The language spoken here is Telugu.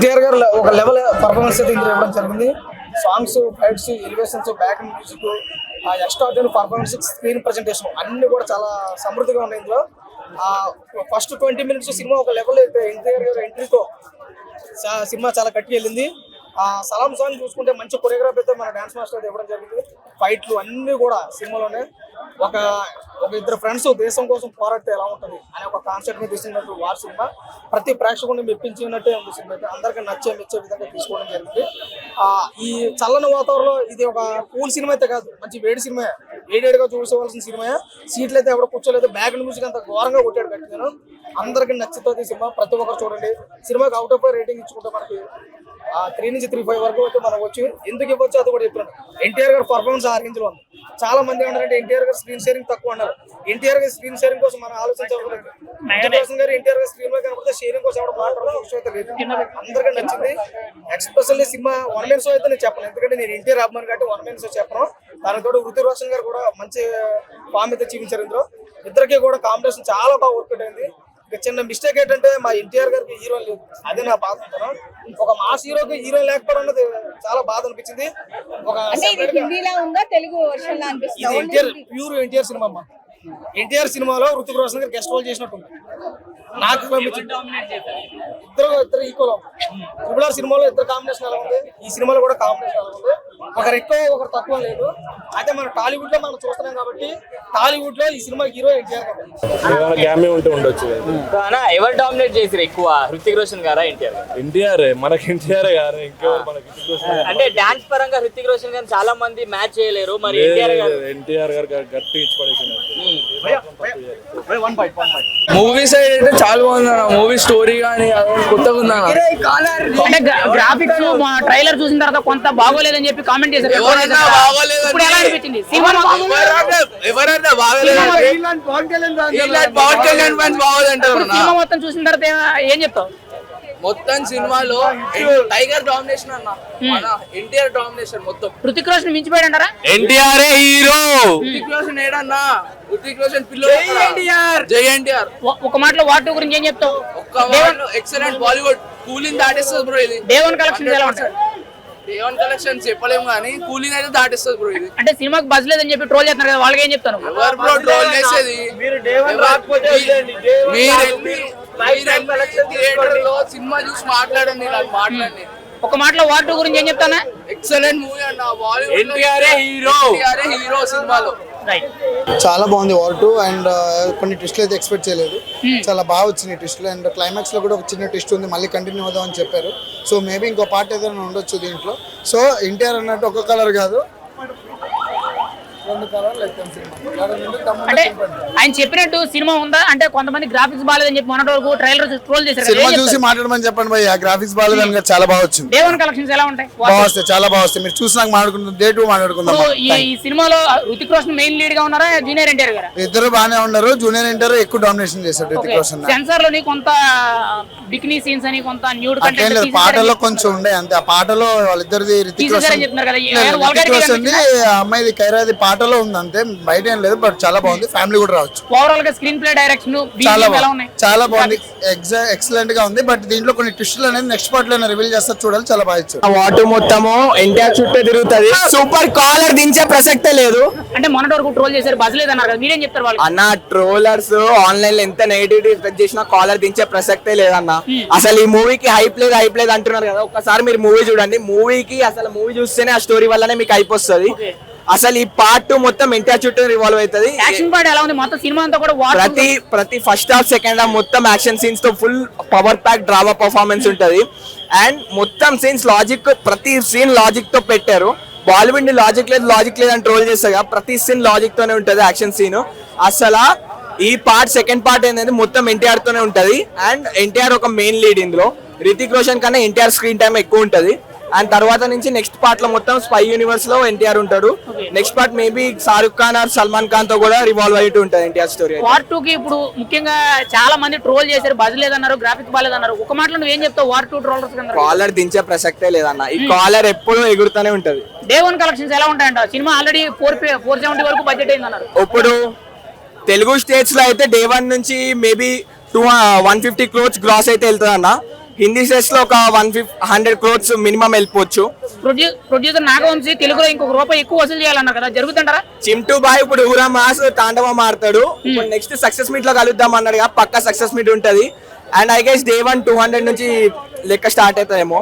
ఎన్టీఆర్ గారు ఒక లెవెల్ పర్ఫార్మెన్స్ అయితే ఇందులో ఇవ్వడం జరిగింది. Songs fights elevations back music extra performance screen presentation అన్ని కూడా చాలా సమృద్ధిగా ఉన్నాయి ఇందులో. ఫస్ట్ ట్వంటీ మినిట్స్ సినిమా ఒక లెవెల్ అయితే ఎన్టీఆర్ గారు ఎంట్రీతో సినిమా చాలా కట్టి వెళ్ళింది. సలాం సాంగ్ చూసుకుంటే మంచి కొరియోగ్రాఫ్ అయితే మన డాన్స్ మాస్టర్ ఇవ్వడం జరిగింది. ఫైట్లు అన్ని కూడా సినిమాలోనే ఒక ఒక ఇద్దరు ఫ్రెండ్స్ దేశం కోసం పోరాడితే ఎలా ఉంటుంది అనే ఒక కాన్సెప్ట్ని తీసినట్టు సినిమా. ప్రతి ప్రేక్షకుడిని మెప్పించినట్టే ఉంది సినిమా అయితే. అందరికీ నచ్చే మెచ్చే విధంగా తీసుకోవడం జరిగింది. ఆ ఈ చల్లని వాతావరణంలో ఇది ఒక కూల్ సినిమా అయితే కాదు మంచి వేడి సినిమా గా చూసుకోవాల్సిన సినిమా. సీట్లు అయితే ఎవడో కూర్చోలేదు. బ్యాక్ మ్యూజిక్ అంత ఘోరంగా కొట్టాడు కట్టినాను అందరికీ నచ్చుతుంది సినిమా. ప్రతి ఒక్కరు చూడండి. సినిమాకి అవుట్ ఆఫ్ రేటింగ్ ఇచ్చుకుంటే మనకి త్రీ నుంచి త్రీ ఫైవ్ వరకు అయితే మనం వచ్చి ఎందుకు ఇవ్వచ్చు అది కూడా చెప్తున్నాడు ఎన్టీఆర్ గారు పర్ఫార్మెన్స్ ఆ ఉంది. చాలా మంది ఏమన్నారంటే ఎన్టీఆర్ గారు స్క్రీన్ షేరింగ్ తక్కువ అన్నారు. ఎన్టీఆర్ గారి స్క్రీన్ షేరింగ్ కోసం మనం ఆలోచించలేదు గారు ఎన్టీఆర్ గారు స్క్రీన్లో కనబడితే షేరింగ్ కోసం ఎవరు మాట్లాడడం లేదు. అందరికీ నచ్చింది. Especially cinema one men show అయితే నేను చెప్పను. ఎందుకంటే నేను ఎన్టీఆర్ అభిమాన్ కాబట్టి వన్ మెన్ షో చెప్పను. దానితో వృత్తి రోషన్ గారు కూడా మంచి ఫామ్ అయితే చూపించారు ఇందులో. ఇద్దరికి కూడా కాంబినేషన్ చాలా బాగా వర్కౌట్ అయింది. చిన్న మిస్టేక్ ఏంటంటే మా ఎన్టీఆర్ గారికి హీరో లేదు అదే నా బాధ. ఒక మాస్ హీరోకి హీరో లేకపోవడం అన్నది చాలా బాధ అనిపించింది. ఒక అంటే ఇది separate గా- హిందీలో ఉందా తెలుగు వర్షన్లో ఇది అనిపిస్తుంది ఎన్టీఆర్ ప్యూర్ ఎన్టీఆర్ సినిమా అమ్మా. ఎన్టీఆర్ సినిమాలో ఋతిక్ రోషన్ గారు గెస్ట్ రోల్ చేసినట్టుంది నాకు. ఇద్దరు ఇద్దరు ఈక్వల్ ట్రిపుల్ ఆర్ సినిమాలో ఇద్దరు కాంబినేషన్ ఎలా ఉంది? ఈ సినిమాలో కూడా కాంబినేషన్ ఎలా ఉంది? ఒకరు ఎక్కువ ఒకరు తక్కువ లేదు అయితే మన టాలీవుడ్లో మనం చూస్తున్నాం కాబట్టి టాలీవుడ్లో ఈ సినిమా హీరో ఉండొచ్చు ఎవరు డామినేట్ చేసిరు ఎక్కువ హృతిక్ రోషన్ గారా ఎన్టీఆర్ గారు ఎన్టీఆర్ మనకి ఎన్టీఆర్ గారు ఇంకెవరు మనకి అంటే డాన్స్ పరంగా హృతిక్ రోషన్ గారు చాలా మంది మ్యాచ్ చేయలేరు మరి ఎన్టీఆర్ గారు ఎన్టీఆర్ గారు గట్టి మూవీ సైడ్ అయితే చాలా బాగుంది మూవీ స్టోరీ కానీ కొత్తగా ఉంది అంటే గ్రాఫిక్స్ ట్రైలర్ చూసిన తర్వాత కొంత బాగోలేదని చెప్పి కామెంట్ చేశారు. ఇప్పుడు ఎలా అనిపించింది? ఎవరన్నా- బాగలేదు మొత్తం చూసిన తర్వాత ఏ- చెప్తావు? మొత్తం సినిమాలో టైగర్ డామినేషన్ అన్న. మన ఎన్టీఆర్ డామినేషన్ మొత్తం. హృతిక్ రోషన్ మించిపోయాడు అంటారా ఎన్టీఆర్ హీరో. ఋతిక్ రోషన్ ఏడన్నా? ఋతిక్ రోషన్ పిల్లలు ఎన్టీఆర్. జై ఎన్టీఆర్. ఒక మాటలో వాటు గురించి ఏం చెప్తావు? ఒక్క ఎక్సలెంట్ బాలీవుడ్ కూలింగ్ దాటేస్తుంది బ్రో ఇది. దేవన్ కలెక్షన్ ఎలా ఉంటాయి దేవన్ కలెక్షన్ చెప్పలేము కానీ కూలింగ్ అయితే దాటేస్తుంది బ్రో ఇది. అంటే సినిమాకి బజ్ లేదని చెప్పి ట్రోల్ చేస్తున్నారు కదా వాళ్ళకి ఏం చెప్తాను? ఎవరు బ్రో ట్రోల్ చేసేది? మీరు రాకపోతే వదిలేయండి. మీరు వెళ్ళి థియేటర్లో సినిమా చూసి మాట్లాడండి ఇలా మాట్లాడండి. ఒక మాటలో వాటు గురించి ఏం చెప్తానా? ఎక్సలెంట్ మూవీ అన్న Bollywood NTR hero NTR hero సినిమాలో. చాలా బాగుంది వార్ టూ అండ్ కొన్ని ట్విస్ట్లు అయితే ఎక్స్పెక్ట్ చేయలేదు. చాలా బాగా వచ్చినాయి ట్విస్ట్లు అండ్ క్లైమాక్స్లో కూడా ఒక చిన్న ట్విస్ట్ ఉంది మళ్ళీ కంటిన్యూ అవుదాం అని చెప్పారు. సో మేబీ ఇంకో పార్ట్ ఏదైనా ఉండొచ్చు దీంట్లో. సో ఎన్టీఆర్ అన్నట్టు ఒక కలర్ కాదు. అంటే ఆయన చెప్పినట్టు సినిమా ఉందా? అంటే కొంతమంది గ్రాఫిక్స్ బాగాలేదని చెప్పి మొన్నటి వరకు ట్రైలర్ ట్రోల్ చేశారు సినిమా చూసి? మాట్లాడమని చెప్పండి భయ్య. గ్రాఫిక్స్ బాగాలేదు చాలా బాగా వచ్చింది. దేవన్ కలెక్షన్స్ ఎలా ఉంటాయి? బాగా వస్తాయి చాలా బాగా వస్తాయి. మీరు చూసినాక మాట్లాడుకుందాం డే టూ మాట్లాడుకుందాం ఈ సినిమాలో హృతిక్ రోషన్ మెయిన్ లీడ్గా ఉన్నారా జూనియర్ ఎన్టీఆర్ గారా? ఇద్దరు బాగానే ఉన్నారు జూనియర్ ఇంటర్ ఎక్కువ డామినేషన్ చేశాడు రితిక్ రోషన్ సెన్సార్లోని కొంత బికినీ సీన్స్ అని కొంత న్యూడ్ లేదు పాటల్లో కొంచెం ఉండే అంతే. ఆ పాటలో వాళ్ళిద్దరిది రితిక్ రోషన్. చెప్తున్నారు కదా, రితిక్ అమ్మాయిది కైరాది పాటలో ఉంది అంతే బయట ఏం లేదు బట్ చాలా బాగుంది. ఫ్యామిలీ కూడా రావచ్చు. ఓవరాల్గా స్క్రీన్ ప్లే డైరెక్షన్ చాలా ఎలా బాగుంది. ఉన్నాయి? చాలా బాగుంది. ఎక్సలెంట్గా ఉంది. బట్ దీంట్లో కొన్ని ట్విస్టులు అనేది నెక్స్ట్ పార్ట్లో రివీల్ చేస్తారు చూడాలి. చాలా బాగా వాటర్ మొత్తము ఎన్టీఆర్ చుట్టే తిరుగుతుంది. సూపర్ కాలర్ దించే ప్రసక్తే లేదు. అంటే మొన్నటి వరకు ట్రోల్ చేశారు బజ్ లేదన్నారు కదా. మీరేం చెప్తారు వాళ్ళు అన్న ట్రోలర్స్ ఆన్లైన్లో ఎంత నెగిటివిటీ స్ప్రెడ్ చేసినా కాలర్ దించే ప్రసక్తే లేదన్న. అసలు ఈ మూవీకి హైప్ లేదు హైప్ లేదు అంటున్నారు కదా. ఒక్కసారి మీరు మూవీ చూడండి. మూవీకి అసలు మూవీ చూస్తేనే ఆ స్టోరీ వల్లనే మీకు హైప్ వస్తుంది. అసలు ఈ పార్ట్ మొత్తం ఎన్టీఆర్ చుట్టూ రివాల్వ్ అవుతుంది. యాక్షన్ పార్ట్ ఎలా ఉంది? మొత్తం సినిమా అంతా కూడా ప్రతి ప్రతి ఫస్ట్ హాఫ్ సెకండ్ హాఫ్ మొత్తం action సీన్స్తో full power pack drama performance ఉంటది. అండ్ మొత్తం సీన్స్ లాజిక్ ప్రతి సీన్ లాజిక్తో పెట్టారు. బాలీవుడ్ని లాజిక్ లేదు లాజిక్ లేదు అని ట్రోల్ చేస్తారు ప్రతి సీన్ లాజిక్ తోనే ఉంటది యాక్షన్ సీన్ అసలు ఈ పార్ట్ సెకండ్ పార్ట్ అనేది మొత్తం ఎన్టీఆర్ తోనే ఉంటది. అండ్ ఎన్టీఆర్ ఒక మెయిన్ లీడ్ ఇందులో. రితిక్ రోషన్ కన్నా ఎన్టీఆర్ స్క్రీన్ టైం ఎక్కువ ఉంటది. అండ్ తర్వాత నుంచి నెక్స్ట్ పార్ట్లో మొత్తం స్పై యూనివర్స్లో ఎన్టీఆర్ ఉంటాడు. Next part maybe Shahrukh Khan or Salman ఖాన్తో కూడా రివాల్వ్ అయ్యి ఉంటుంది ఎన్టీఆర్ స్టోరీ వార్ టూ కి ఇప్పుడు ముఖ్యంగా చాలా మంది ట్రోల్ చేశారు. బజ్ లేదన్నారు గ్రాఫిక్స్ బాగాలేదన్నారు. ఒక మాటలో నువ్వేం చెప్తావు? వార్ టూ ట్రోలర్స్ కాలర్ దించే ప్రసక్తే లేదన్న. ఈ కాలర్ ఎప్పుడూ ఎగురుతూనే ఉంటది. దేవన్ కలెక్షన్స్ ఎలా ఉంటాయంట? Cinema already four four seventy వరకు బడ్జెట్ అయింది అన్నారు ఇప్పుడు తెలుగు స్టేట్స్లో అయితే డే వన్ నుంచి maybe two one fifty crores gross అయితే వెళ్తుంది అన్న హిందీ సెట్స్లో ఒక వన్ ఫిఫ్ హండ్రెడ్ క్రోర్స్ మినిమం వెళ్ళిపోవచ్చు. ప్రొడ్యూ ప్రొడ్యూసర్ నాగవంశీ తెలుగులో ఇంకొక రూపాయి ఎక్కువ వసూలు చేయాలన్నారు కదా జరుగుతుంటారా? చింటూ బాయ్ ఇప్పుడు ఊరా మాస్ తాండవం ఆడతాడు. నెక్స్ట్ సక్సెస్ మీట్లో కలుద్దాం అన్నాడు పక్క సక్సెస్ మీట్ ఉంటది. And I guess day one two hundred నుంచి లెక్క స్టార్ట్ అవుతుందేమో